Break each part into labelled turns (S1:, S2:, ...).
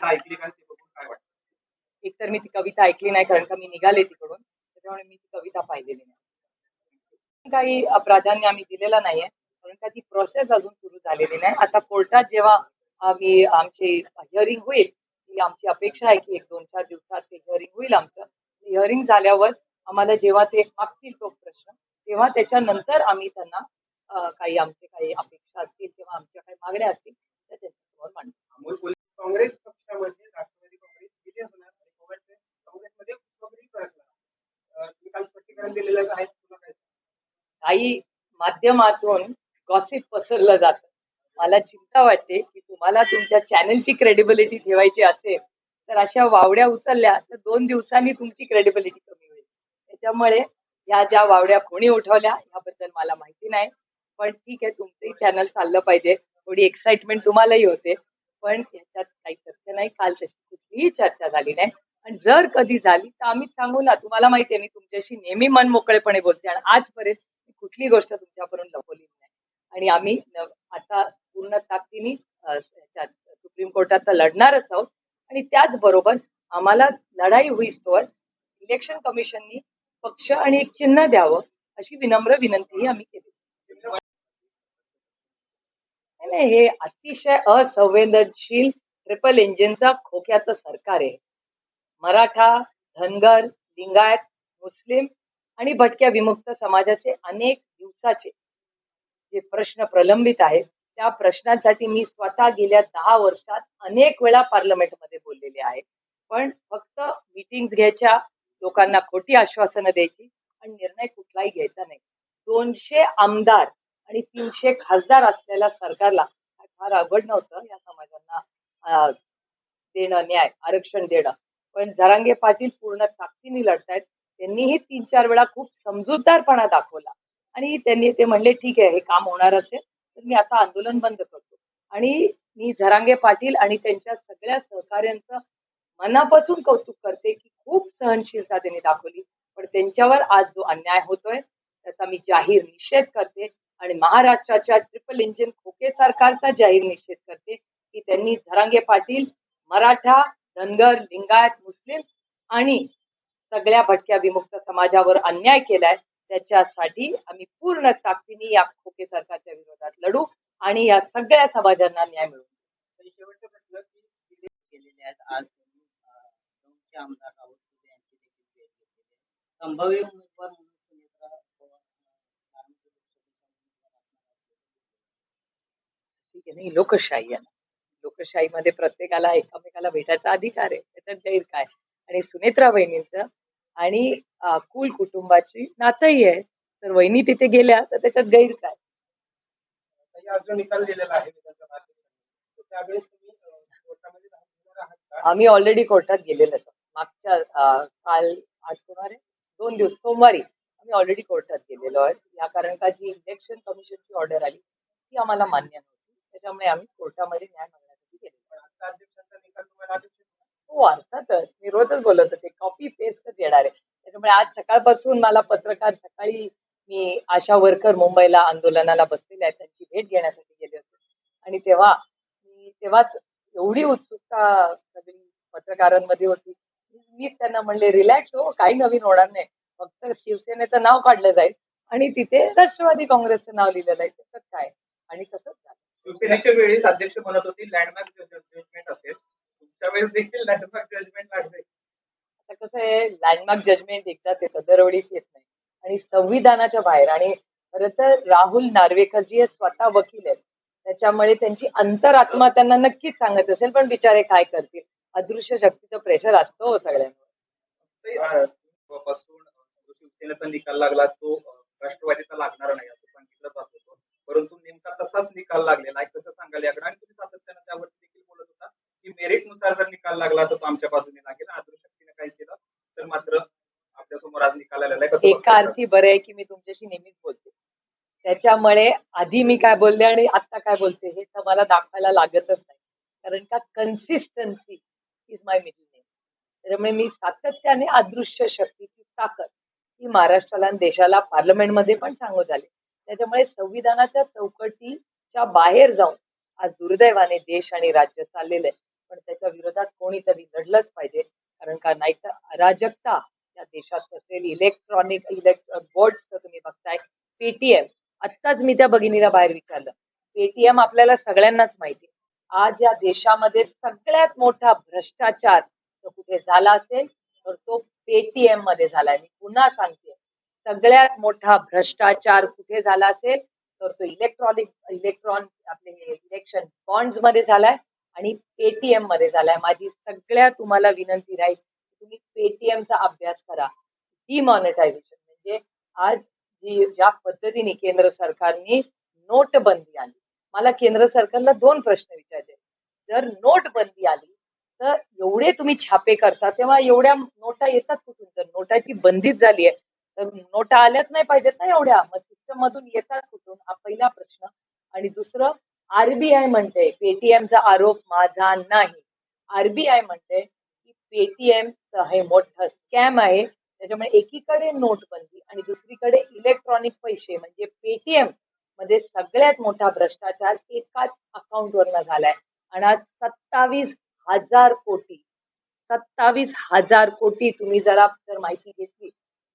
S1: कविता ऐकली का ते बघून काय वाटतं?
S2: एकतर मी ती कविता ऐकली नाही कारण का मी निघाले तिकडून. त्याच्यामुळे मी ती कविता पाहिलेली नाही. काही प्राधान्य आम्ही दिलेलं नाहीये. कारण का ती प्रोसेस अजून सुरू झालेली नाही. आता कोर्टात जेव्हा आम्ही आमची हिअरिंग होईल ही आमची अपेक्षा आहे की एक दोन चार दिवसात ते हिअरिंग होईल आमचं. हिअरिंग झाल्यावर आम्हाला जेव्हा ते मागतील तो प्रश्न तेव्हा त्याच्यानंतर आम्ही त्यांना काही आमचे काही अपेक्षा असतील किंवा आमच्या काही मागण्या असतील त्या त्यांच्यासमोर मांडू.
S1: अमोल कोल्हे काँग्रेस पक्षामध्ये राष्ट्रवादी काँग्रेस विजय होणार आणि काँग्रेस काँग्रेसमध्ये तुम्ही काल स्पष्टीकरण दिलेलं आहे तुला काय?
S2: काही माध्यमातून गॉसिप पसरलं जातं. मला चिंता वाटते की तुम्हाला तुमच्या चॅनलची क्रेडिबिलिटी ठेवायची असेल तर अशा वावड्या उचलल्या तर दोन दिवसांनी तुमची क्रेडिबिलिटी कमी होईल. त्याच्यामुळे या ज्या वावड्या कोणी उठवल्या याबद्दल मला माहिती नाही. पण ठीक आहे तुमचंही चॅनल चाललं पाहिजे. थोडी एक्साइटमेंट तुम्हालाही होते. पण नाही काल तशी कुठलीही चर्चा झाली नाही. आणि जर कधी झाली तर आम्ही सांगू ना तुम्हाला माहिती आहे मी तुमच्याशी नेहमी मन मोकळेपणे बोलते आणि आजपर्यंत मी कुठली गोष्ट तुमच्याकडून लपवली नाही. आणि आम्ही आता पूर्ण ताकदीने सुप्रीम कोर्टात तर लढणारच आहोत. आणि त्याचबरोबर आम्हाला लढाई होईस्तोवर इलेक्शन कमिशननी पक्ष आणि एक चिन्ह द्यावं अशी विनम्र विनंतीही आम्ही केली. नाही हे अतिशय असंवेदनशील ट्रिपल इंजिनचा खोक्याचं सरकार आहे. मराठा धनगर लिंगायत मुस्लिम आणि भटक्या विमुक्त समाजाचे अनेक दिवसाचे जे प्रश्न प्रलंबित आहेत त्या प्रश्नांसाठी मी स्वतः गेल्या दहा वर्षात अनेक वेळा पार्लमेंटमध्ये बोललेले आहे. पण फक्त मीटिंग्स घ्यायच्या लोकांना खोटी आश्वासनं द्यायची आणि निर्णय कुठलाही घ्यायचा नाही. दोनशे आमदार आणि तीनशे खासदार असलेल्या सरकारला फार अवघड नव्हतं या समाजांना देणं न्याय आरक्षण देणं. पण जरांगे पाटील पूर्ण ताकदीने लढतायत. त्यांनीही तीन चार वेळा खूप समजूतदारपणा दाखवला. आणि त्यांनी ते म्हणले ठीक आहे हे काम होणार असेल तर मी आता आंदोलन बंद करतो. आणि मी झरांगे पाटील आणि त्यांच्या सगळ्या सहकार्यांचं मनापासून कौतुक करते की खूप सहनशीलता त्यांनी दाखवली. पण त्यांच्यावर आज जो अन्याय होतोय त्याचा मी जाहीर निषेध करते आणि महाराष्ट्राच्या ट्रिपल इंजिन खोके सरकारचा जाहीर निषेध करते. त्यांनी धरांगे पाटील मराठा धनगर लिंगायत मुस्लिम आणि सगळ्या भटक्या विमुक्त समाजावर अन्याय केलाय त्याच्यासाठी आम्ही पूर्ण ताकदीने या खोके सरकारच्या विरोधात लढू आणि या सगळ्या समाजांना न्याय मिळवू.
S3: संभाव्य
S2: ठीक आहे नाही लोकशाही आहे लोकशाहीमध्ये प्रत्येकाला एकमेकाला भेटायचा अधिकार आहे. त्याच्यात गैर काय? आणि सुनेत्रा वहिनींचं आणि कुल कुटुंबाची नातंही आहे तर वहिनी तिथे गेल्या तर त्याच्यात गैर काय?
S1: काही आज जो निकाल दिलेला आहे विधानसभा अध्यक्षांनी, तर त्यावेळेस तुम्ही अं, कोर्टामध्ये जाणार आहात का?
S2: आम्ही ऑलरेडी कोर्टात गेलेलो मागच्या काल आज सोमवार आहे दोन दिवस सोमवारी आम्ही ऑलरेडी कोर्टात गेलेलो आहे या कारण का जी इलेक्शन कमिशनची ऑर्डर आली ती आम्हाला मान्य नव्हती. त्याच्यामुळे आम्ही कोर्टामध्ये न्याय हो अर्थातच. मी रोजच बोलत होते कॉपी पेस्टच येणार आहे? त्याच्यामुळे आज सकाळपासून मला पत्रकार सकाळी मी आशा वर्कर मुंबईला आंदोलनाला बसलेले आहेत. त्यांची भेट घेण्यासाठी गेले होते. आणि तेव्हा मी तेव्हाच एवढी उत्सुकता सगळी पत्रकारांमध्ये होती. मी त्यांना म्हणले रिलॅक्स हो काही नवीन होणार नाही. फक्त शिवसेनेचं नाव काढलं जाईल आणि तिथे राष्ट्रवादी काँग्रेसचं नाव लिहिलं जाईल. तसंच काय? आणि तसंच
S1: वेळेस अध्यक्ष म्हणत होती. लँडमार्क जजमेंट असेल. तुमच्या वेळेस देखील लँडमार्क जजमेंट लागले
S2: आता कसं आहे लँडमार्क जजमेंट एकदाच येतं दरवेळीच येत नाही. आणि संविधानाच्या बाहेर आणि खरं तर राहुल नार्वेकर जी हे स्वतः वकील आहेत त्याच्यामुळे त्यांची अंतरात्मा त्यांना नक्कीच सांगत असेल पण बिचारे काय करतील? अदृश्य शक्तीचं प्रेशर असतं हो सगळ्यांवर
S1: पासून शिवसेनेचा निकाल लागला तो राष्ट्रवादीचा लागणार नाही असं सांगितलं जात. होतं परंतु नेमका तसाच निकाल लागलेला आहे कसं सांगाल याकडे. आणि तुम्ही सातत्यानं त्यावरती देखील बोलत होता की मेरिटनुसार जर निकाल लागला तर तो आमच्या बाजूने लागेल. अदृश्यक्तीने काय केलं तर मात्र आपल्यासमोर आज निकाल आलेला आहे.
S2: एका? अर्थी बरं आहे की मी तुमच्याशी नेहमीच बोलते. त्याच्यामुळे आधी मी काय बोलले आणि आता काय बोलते हे तर मला दाखवायला लागतच नाही. कारण का consistency is my middle name त्याच्यामुळे मी सातत्याने अदृश्य शक्तीची ताकद ही महाराष्ट्राला आणि देशाला पार्लमेंटमध्ये पण सांगू झाले. त्याच्यामुळे संविधानाच्या चौकटीच्या बाहेर जाऊन आज दुर्दैवाने देश आणि राज्य चाललेलं आहे पण त्याच्या विरोधात कोणीतरी लढलंच पाहिजे. कारण का नाही तर अराजकता या देशात असेल इलेक्ट्रॉनिक इलेक्ट बोर्ड्स तुम्ही बघताय. पेटीएम. आत्ताच मी त्या भगिनीला बाहेर विचारलं. पेटीएम आपल्याला सगळ्यांनाच माहिती आहे. आज या देशामध्ये सगळ्यात मोठा भ्रष्टाचार तो कुठे झाला असेल तर तो पेटीएममध्ये झालाय. मी पुन्हा सांगते. सगळ्यात मोठा भ्रष्टाचार कुठे झाला असेल तर तो इलेक्ट्रॉनिक इलेक्ट्रॉन आपले इलेक्शन बॉन्डमध्ये झालाय आणि पेटीएममध्ये झालाय. माझी सगळ्या तुम्हाला विनंती राहील तुम्ही पेटीएमचा अभ्यास करा. डिमॉनिटायझेशन म्हणजे आज जी ज्या पद्धतीने केंद्र सरकारने नोटबंदी आली मला केंद्र सरकारला दोन प्रश्न विचारले जर नोटबंदी आली तर एवढे तुम्ही छापे करता तेव्हा एवढ्या नोटा येतात कुठून? तर नोटाची बंदीच झाली आहे तर नोटा आल्याच नाही पाहिजेत ना एवढ्या. मग सिस्टम मधून येतात कुठून? हा पहिला प्रश्न. आणि दुसरं आरबीआय म्हणते पेटीएमचा आरोप माझा नाही. आरबीआय म्हणते की पेटीएम हे मोठं स्कॅम आहे. त्याच्यामुळे एकीकडे नोटबंदी आणि दुसरीकडे इलेक्ट्रॉनिक पैसे म्हणजे पेटीएममध्ये सगळ्यात मोठा भ्रष्टाचार एकाच अकाउंटवरनं झालाय. आणि आज सत्तावीस हजार कोटी सत्तावीस हजार कोटी तुम्ही जरा जर माहिती घेतली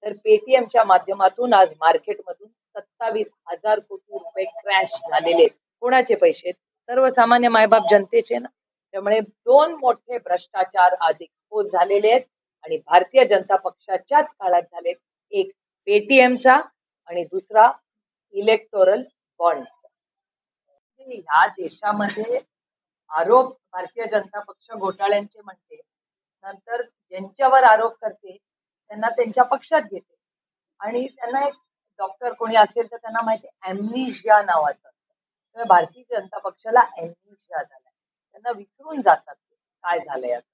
S2: तर पेटीएमच्या माध्यमातून आज मार्केटमधून सत्तावीस हजार कोटी रुपये क्रॅश झालेले आहेत. कोणाचे पैसे सर्वसामान्य मायबाप जनतेचे ना? त्यामुळे दोन मोठे भ्रष्टाचार आज एक्सपोज झालेले आहेत आणि भारतीय जनता पक्षाच्याच काळात झालेत एक पेटीएमचा आणि दुसरा इलेक्टोरल बॉन्ड ह्या देशामध्ये आरोप भारतीय जनता पक्ष घोटाळ्यांचे म्हणते. नंतर ज्यांच्यावर आरोप करते त्यांना त्यांच्या पक्षात घेते. आणि त्यांना एक डॉक्टर कोणी असेल तर त्यांना माहिती ॲम्निशिया नावाचं असतं. तर भारतीय जनता पक्षाला ॲम्निशिया झालाय. त्यांना विसरून जातात काय झालंय असं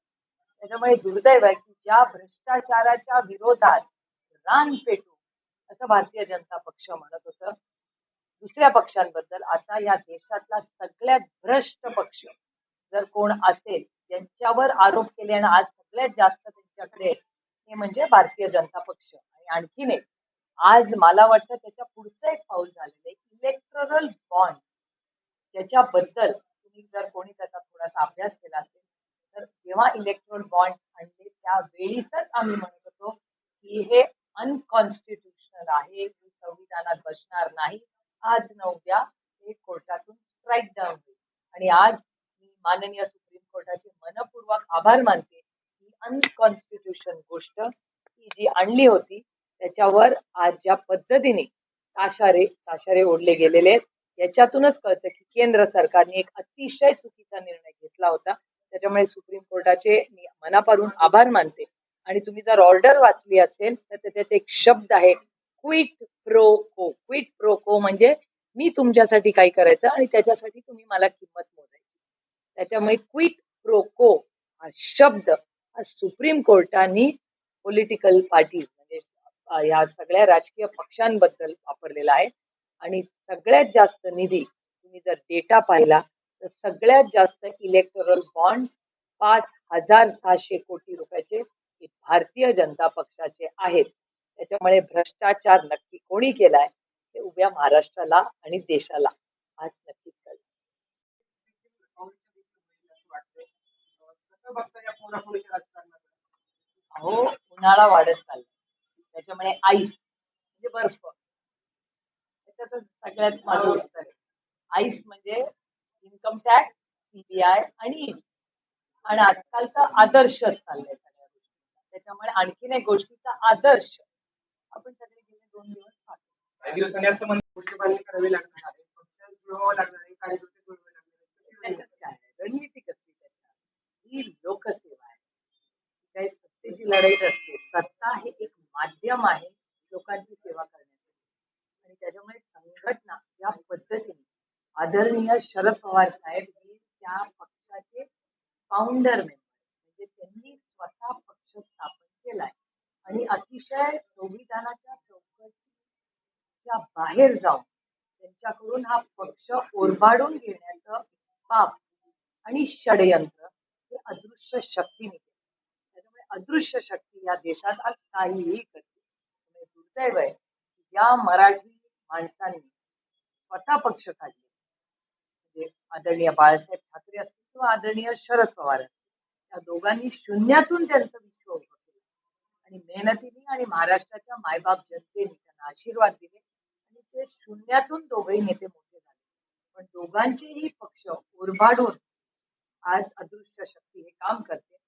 S2: त्याच्यामुळे दुर्दैव आहे की ज्या भ्रष्टाचाराच्या विरोधात रान पेटू असं भारतीय जनता पक्ष म्हणत होतं. दुसऱ्या पक्षांबद्दल आता या देशातला सगळ्यात भ्रष्ट पक्ष जर कोण असेल त्यांच्यावर आरोप केले आणि आज सगळ्यात जास्त त्यांच्याकडे ते म्हणजे भारतीय जनता पक्ष. आणि आणखीन एक आज मला वाटतं त्याच्या पुढचं एक पाऊल झालेलं आहे इलेक्ट्रल बॉन्ड ज्याच्याबद्दल तुम्ही जर कोणी त्याचा थोडासा अभ्यास केला असेल तर जेव्हा इलेक्ट्रॉल बॉन्ड आणले त्यावेळीच आम्ही म्हणत होतो की हे अनकॉन्स्टिट्युशनल आहे संविधानात बसणार नाही. आज न उद्या हे कोर्टातून स्ट्राईक डाऊन होईल. आणि आज मी माननीय सुप्रीम कोर्टाचे मनपूर्वक आभार मानते. अनकॉन्स्टिट्युशन गोष्ट ही जी आणली होती त्याच्यावर आज ज्या पद्धतीने ताशारे ताशारे ओढले गेलेले आहेत याच्यातूनच कळतं की केंद्र सरकारने एक अतिशय चुकीचा निर्णय घेतला होता. त्याच्यामुळे सुप्रीम कोर्टाचे मी मनापारून आभार मानते. आणि तुम्ही जर ऑर्डर वाचली असेल तर त्याच्यात एक शब्द आहे quid pro quo. Quid pro quo म्हणजे मी तुमच्यासाठी काय करायचं आणि त्याच्यासाठी तुम्ही मला किंमत मोजायची. त्याच्यामुळे क्विट प्रो को हा शब्द सुप्रीम कोर्टाने पॉलिटिकल पार्टीज म्हणजे या सगळ्या राजकीय पक्षांबद्दल वापरलेला आहे. आणि सगळ्यात जास्त निधी तुम्ही जर डेटा पाहिला तर सगळ्यात जास्त इलेक्टोरल बॉन्ड पाच हजार सहाशे कोटी रुपयाचे हे भारतीय जनता पक्षाचे आहेत. त्याच्यामुळे भ्रष्टाचार नक्की कोणी केलाय ते उभ्या महाराष्ट्राला आणि देशाला आज नक्कीच कळलं.
S1: बघता या
S2: अहो उन्हाळा वाढत चालला त्याच्यामुळे आईस म्हणजे बर्फ. त्याच्यातच सगळ्यात माझं उत्तर आहे. आईस म्हणजे इन्कम टॅक्स सीबीआय आणि ED. आणि आजकालचा आदर्शच चाललाय सगळ्या गोष्टी त्याच्यामुळे आणखीन एक गोष्टीचा आदर्श आपण सगळे गेले दोन दिवस
S1: काही दिवसांनी असं करावी लागणार आहे पक्ष जुळवावं लागणार आहे लागणार?
S2: रणनीती कसली त्याच्यात? ही लोकसेवा. त्याची लढाई असते सत्ता हे एक माध्यम आहे लोकांची सेवा करण्यासाठी. आणि त्याच्यामुळे संघटना या पद्धतीने आदरणीय शरद पवार साहेब हे त्या पक्षाचे फाउंडर मेंबर म्हणजे त्यांनी स्वतः पक्ष स्थापन केलाय. आणि अतिशय संविधानाच्या चौकटीच्या बाहेर जाऊन त्यांच्याकडून हा पक्ष ओरबाडून घेण्याचं पाप आणि षडयंत्र हे अदृश्य शक्तीने अदृश्य शक्ती या देशात आज काहीही करते. दुर्दैव आहे या मराठी माणसांनी स्वतः पक्ष काढले. म्हणजे आदरणीय बाळासाहेब ठाकरे असतील किंवा आदरणीय शरद पवार असतील त्या दोघांनी शून्यातून त्यांचं विश्व उभं केलं. आणि मेहनतीने आणि महाराष्ट्राच्या मायबाप जनतेने त्यांना आशीर्वाद दिले आणि ते शून्यातून दोघेही नेते मोठे झाले. पण दोघांचेही पक्ष उरबाडून आज अदृश्य शक्ती हे काम करते.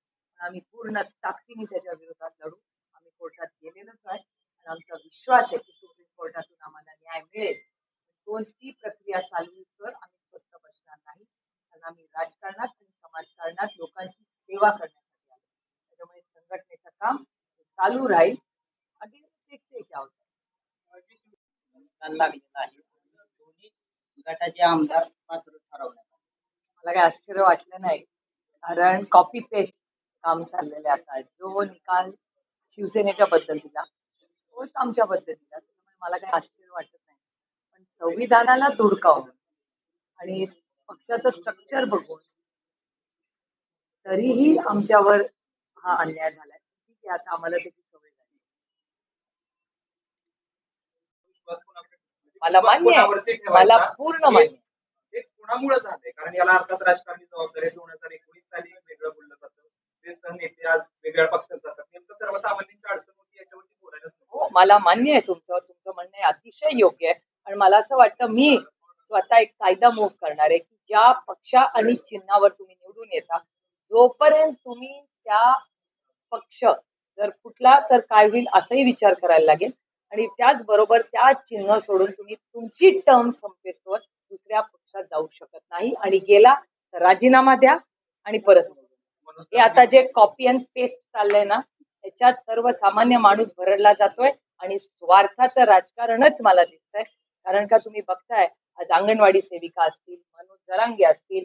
S2: आम्ही पूर्ण ताकदीने त्याच्या विरोधात लढू. आम्ही कोर्टात गेलेलोच आहे. आणि आमचा विश्वास आहे की सुप्रीम कोर्टातून आम्हाला न्याय मिळेल. कोणती प्रक्रिया चालू तर आम्ही स्वस्त बसणार नाही. कारण आम्ही राजकारणात आणि समाजकारणात लोकांची सेवा करण्यासाठी आलो. त्याच्यामुळे संघटनेचं काम चालू राहील.
S3: लागलेला आहे. दोन्ही गटाचे आमदार ठरवण्यात.
S2: मला काही आश्चर्य वाटलं नाही. कारण कॉपी पेस्ट काम चाललेलं आहे आता. जो निकाल शिवसेनेच्या बद्दल दिला तोच आमच्या बद्दल दिला त्यामुळे मला काही आश्चर्य वाटत नाही. पण संविधानाला धुडकावून आणि पक्षाचं स्ट्रक्चर बघून तरीही आमच्यावर हा अन्याय झालाय. ठीक आहे आता आम्हाला त्याची सवय झाली. मला मान्य आहे? मला पूर्ण मान्य आहे.
S1: हे कुणामुळे झालंय? कारण याला अर्थात राजकारणी जबाबदारी दोन
S2: हो, मला मान्य आहे तुमचं. तुमचं म्हणणं अतिशय योग्य आहे. आणि मला असं वाटतं मी स्वतः एक कायदा मूव्ह करणार आहे की ज्या पक्षा आणि चिन्हावर तुम्ही निवडून येता जोपर्यंत तुम्ही त्या पक्ष जर कुठला तर काय होईल असाही विचार करायला लागेल. आणि त्याचबरोबर त्या चिन्ह सोडून तुम्ही तुमची टर्म संपेस्तोवर दुसऱ्या पक्षात जाऊ शकत नाही. आणि गेला तर राजीनामा द्या आणि परत हे आता जे कॉपी अँड पेस्ट चाललंय ना त्याच्यात सर्वसामान्य माणूस भरडला जातोय आणि स्वार्थाचं राजकारणच मला दिसतंय. कारण का तुम्ही बघताय आज अंगणवाडी सेविका असतील मनोज जरांगे असतील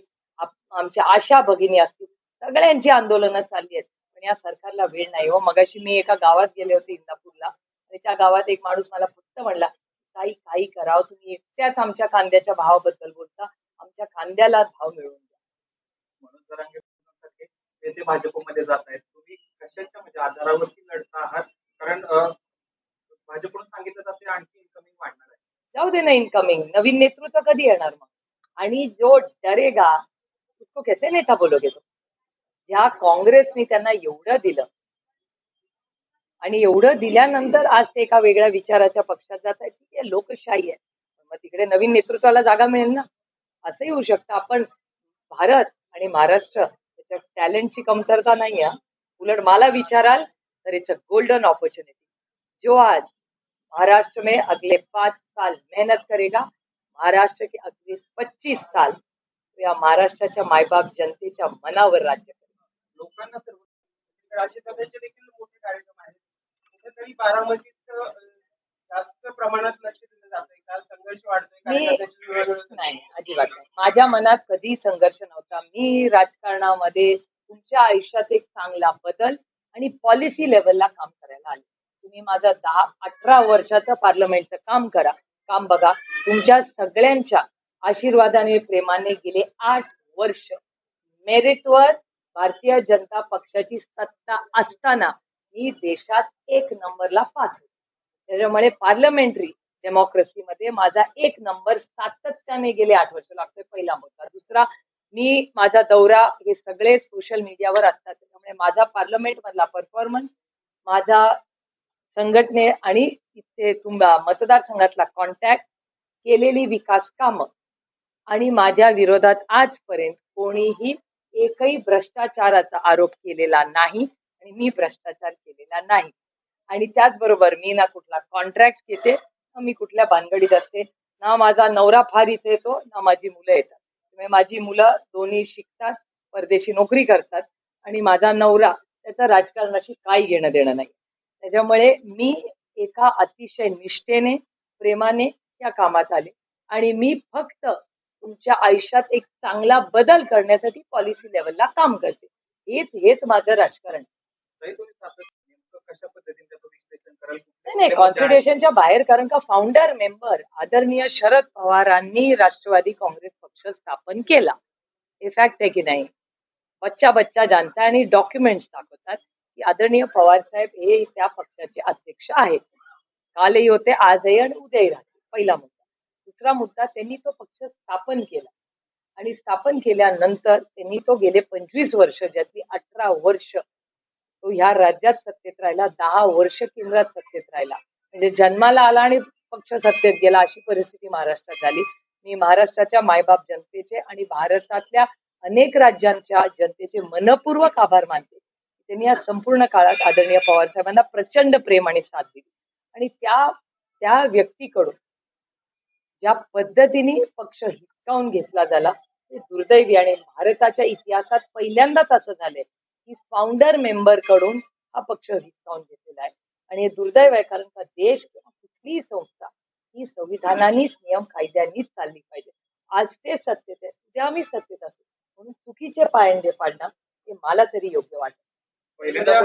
S2: आमच्या आशा भगिनी असतील सगळ्यांची आंदोलनं चालली आहेत. पण या सरकारला वेळ नाही हो. मगाशी मी एका गावात गेले होते इंदापूरला. आणि त्या गावात एक माणूस मला फक्त म्हणला काही काही करावं. तुम्ही एकट्याच आमच्या कांद्याच्या भावाबद्दल बोलता. आमच्या कांद्याला भाव मिळवून द्या.
S1: म्हणून जरांगे पाटलांसारखे नेते भाजपमध्ये जात आहेत. तुम्ही कशाच्या म्हणजे आधारावरती लढता आहात? कारण भाजपकडून सांगितलं जाते आणखी इन्कमिंग वाढणार आहे.
S2: जाऊ दे ना इनकमिंग नवीन नेतृत्व कधी येणार मग? आणि जो डरेगा उसको कैसे नेता बोलोगे तो ज्या काँग्रेसने त्यांना एवढं दिलं आणि एवढं दिल्यानंतर आज ते एका वेगळ्या विचाराच्या पक्षात जात आहेत. की आहे लोकशाही आहे. मग तिकडे नवीन नेतृत्वाला जागा मिळेल ना? असंही होऊ शकतं. आपण भारत आणि महाराष्ट्र त्याच्यात टॅलेंटची कमतरता नाही आहे उलट मला विचाराल तर इट्स अ गोल्डन अपॉर्च्युनिटी जो आज महाराष्ट्र में अगले पाच साल मेहनत करेगा महाराष्ट्र के अगले पच्चीस साल तो या महाराष्ट्राच्या मायबाप जनतेच्या मनावर राज्य करेल.
S1: लोकांना सर्व राज्यसभेचे देखील मोठे कार्यक्रम आहेत. कुठेतरी बारामतीत जास्त प्रमाणात लक्ष
S2: मी नाही अजिबात नाही. माझ्या मनात कधी संघर्ष नव्हता. मी राजकारणामध्ये तुमच्या आयुष्यात एक चांगला बदल आणि पॉलिसी लेवलला काम करायला आले. तुम्ही माझं दहा अठरा वर्षाचं पार्लमेंटचं काम करा. काम बघा. तुमच्या सगळ्यांच्या आशीर्वादाने प्रेमाने गेले आठ वर्ष. मेरिटवर भारतीय जनता पक्षाची सत्ता असताना मी देशात एक नंबरला पास होते. त्याच्यामुळे पार्लमेंटरी डेमोक्रेसीमध्ये माझा एक नंबर सातत्याने गेले आठ वर्ष लागतोय पहिला मुद्दा. दुसरा मी माझा दौरा हे सगळे सोशल मीडियावर असतात. त्याच्यामुळे माझा पार्लमेंट मधला परफॉर्मन्स माझा संघटने आणि इथे तुंबा मतदारसंघातला कॉन्टॅक्ट केलेली विकास कामं आणि माझ्या विरोधात आजपर्यंत कोणीही एकही भ्रष्टाचाराचा आरोप केलेला नाही आणि मी भ्रष्टाचार केलेला नाही. आणि त्याचबरोबर मी ना कुठला कॉन्ट्रॅक्ट घेते मी कुठल्या भानगडीत असते ना माझा नवरा फार इथे येतो ना माझी मुलं येतात. त्यामुळे माझी मुलं दोन्ही शिकतात परदेशी नोकरी करतात आणि माझा नवरा त्याचा राजकारणाशी काही घेणं देणं नाही. त्याच्यामुळे मी एका अतिशय निष्ठेने प्रेमाने त्या कामात आले आणि मी फक्त तुमच्या आयुष्यात एक चांगला बदल करण्यासाठी पॉलिसी लेवलला काम करते. हेच हेच माझं राजकारण.
S1: कशा पद्धतीने
S2: नाही नाही कॉन्स्टिट्युशनच्या बाहेर कारण का फाउंडर मेंबर आदरणीय शरद पवारांनी राष्ट्रवादी काँग्रेस पक्ष स्थापन केला. हे फॅक्ट आहे की नाही? बच्चा बच्चा जानता आणि डॉक्युमेंट्स दाखवतात की आदरणीय पवार साहेब हे त्या पक्षाचे अध्यक्ष आहेत. कालही होते आजही आणि उद्याही राहते पहिला मुद्दा. दुसरा मुद्दा त्यांनी तो पक्ष स्थापन केला. आणि स्थापन केल्यानंतर त्यांनी तो गेले पंचवीस वर्ष ज्यातली अठरा वर्ष तो ह्या राज्यात सत्तेत राहिला दहा वर्ष केंद्रात सत्तेत राहिला. म्हणजे जन्माला आला आणि पक्ष सत्तेत गेला अशी परिस्थिती महाराष्ट्रात झाली. मी महाराष्ट्राच्या मायबाप जनतेचे आणि भारतातल्या अनेक राज्यांच्या जनतेचे मनपूर्वक आभार मानते. त्यांनी या संपूर्ण काळात आदरणीय पवार साहेबांना प्रचंड प्रेम आणि साथ दिली. आणि त्या त्या व्यक्तीकडून ज्या पद्धतीने पक्ष हिसकावून घेतला झाला ते दुर्दैवी आणि भारताच्या इतिहासात पहिल्यांदाच असं झालंय. की फाउंडर मेंबरकडून हा पक्ष हिसकावून घेतलेला आहे. आणि हे दुर्दैव आहे कारण का देश किंवा कुठलीही संस्था ही संविधानानेच नियम कायद्यांनीच चालली पाहिजे. आज ते सत्तेत आहे उद्या आम्ही सत्तेत असू. म्हणून चुकीचे पायंडे पाडणं हे मला तरी योग्य वाटत
S1: पहिल्यांदा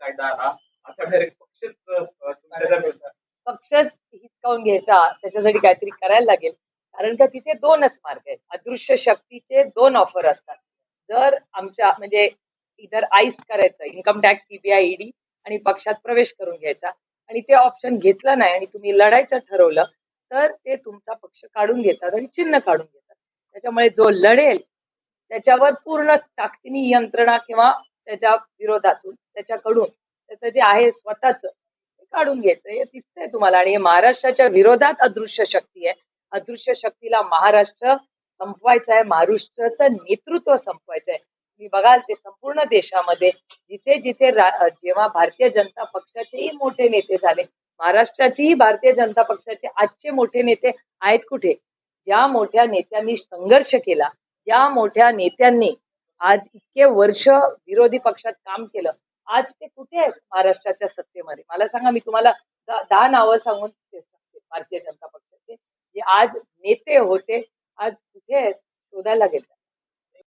S1: कायदा आता डायरेक्ट पक्षच.
S2: पक्ष हिसकावून घ्यायचा त्याच्यासाठी काहीतरी करायला लागेल. कारण का तिथे दोनच मार्ग आहेत. अदृश्य शक्तीचे दोन ऑफर असतात. जर आमच्या म्हणजे इधर आईस करायचं इन्कम टॅक्स सीबीआय ईडी आणि पक्षात प्रवेश करून घ्यायचा आणि ते ऑप्शन घेतलं नाही आणि तुम्ही लढायचं ठरवलं तर ते तुमचा पक्ष काढून घेतात आणि चिन्ह काढून घेतात. त्याच्यामुळे जो लढेल त्याच्यावर पूर्ण ताकदीनी यंत्रणा किंवा त्याच्या विरोधातून त्याच्याकडून त्याचं जे आहे स्वतःच ते काढून घ्यायचं. हे दिसतंय तुम्हाला आणि हे महाराष्ट्राच्या विरोधात अदृश्य शक्ती आहे. अदृश्य शक्तीला महाराष्ट्र संपवायचं आहे महाराष्ट्राचं नेतृत्व संपवायचं आहे मी बघाल ते संपूर्ण देशामध्ये जिथे जिथे जेव्हा भारतीय जनता पक्षाचेही मोठे नेते झाले महाराष्ट्राचेही भारतीय जनता पक्षाचे आजचे मोठे नेते आहेत कुठे? ज्या मोठ्या नेत्यांनी संघर्ष केला ज्या मोठ्या नेत्यांनी आज इतके वर्ष विरोधी पक्षात काम केलं आज ते कुठे आहेत महाराष्ट्राच्या सत्तेमध्ये? मला सांगा मी तुम्हाला दहा नावं सांगून सांगते भारतीय जनता पक्षाचे. जे आज नेते होते आज कुठे आहेस? शोधायला गेले